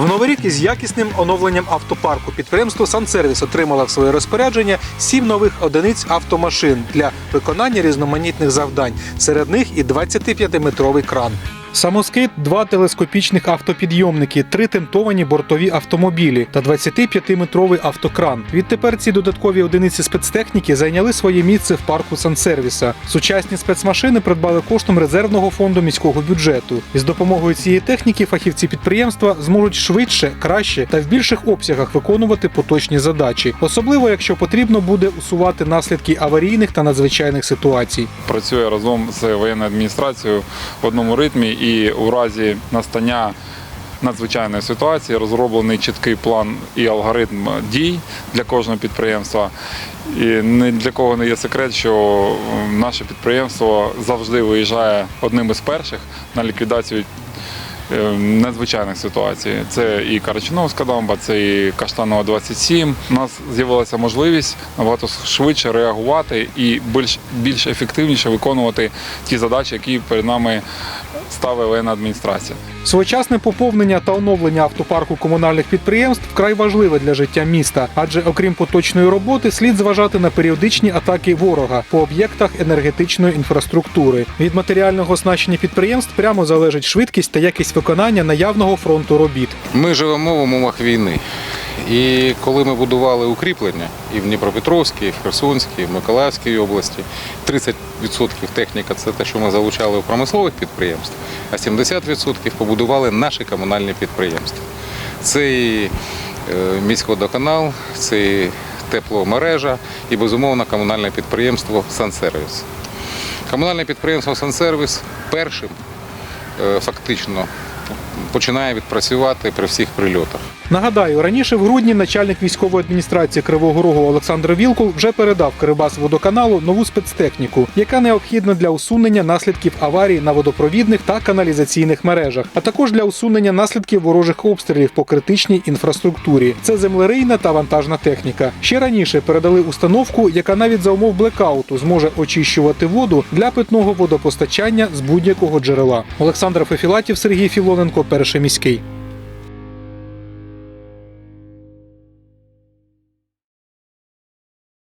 В новий рік із якісним оновленням автопарку підприємство «Сансервіс» отримало в своє розпорядження сім нових одиниць автомашин для виконання різноманітних завдань. Серед них і 25-метровий кран. Самоскид, два телескопічних автопідйомники, три тентовані бортові автомобілі та 25-метровий автокран. Відтепер ці додаткові одиниці спецтехніки зайняли своє місце в парку Сансервіса. Сучасні спецмашини придбали коштом резервного фонду міського бюджету. І з допомогою цієї техніки фахівці підприємства зможуть швидше, краще та в більших обсягах виконувати поточні задачі, особливо якщо потрібно буде усувати наслідки аварійних та надзвичайних ситуацій. працює разом з воєнною адміністрацією в одному ритмі і у разі настання надзвичайної ситуації розроблений чіткий план і алгоритм дій для кожного підприємства. І ні для кого не є секрет, що наше підприємство завжди виїжджає одним із перших на ліквідацію е, надзвичайних ситуацій. Це і Карачиновська дамба, це і Каштанова 27. У нас з'явилася можливість набагато швидше реагувати і більш, більш ефективніше виконувати ті задачі, які перед нами ставить воєнна адміністрація. Своєчасне поповнення та оновлення автопарку комунальних підприємств вкрай важливе для життя міста, адже окрім поточної роботи, слід зважати на періодичні атаки ворога по об'єктах енергетичної інфраструктури. Від матеріального оснащення підприємств прямо залежить швидкість та якість виконання наявного фронту робіт. Ми живемо в умовах війни. І коли ми будували укріплення і в Дніпропетровській, і в Херсонській, і в Миколаївській області, 30% техніка це те, що ми залучали у промислових підприємств, а 70% побудували наші комунальні підприємства. Це і е, міськводоканал, це і тепломережа і, безумовно, комунальне підприємство «Сансервіс». Комунальне підприємство «Сансервіс» першим е, фактично починає відпрацювати при всіх прильотах. Нагадаю, раніше в грудні начальник військової адміністрації Кривого Рогу Олександр Вілкул вже передав Кирибас водоканалу нову спецтехніку, яка необхідна для усунення наслідків аварій на водопровідних та каналізаційних мережах, а також для усунення наслідків ворожих обстрілів по критичній інфраструктурі. Це землерийна та вантажна техніка. Ще раніше передали установку, яка навіть за умов блекауту зможе очищувати воду для питного водопостачання з будь-якого джерела. Олександр Фефілатів, Сергій Філоненко, перший міський.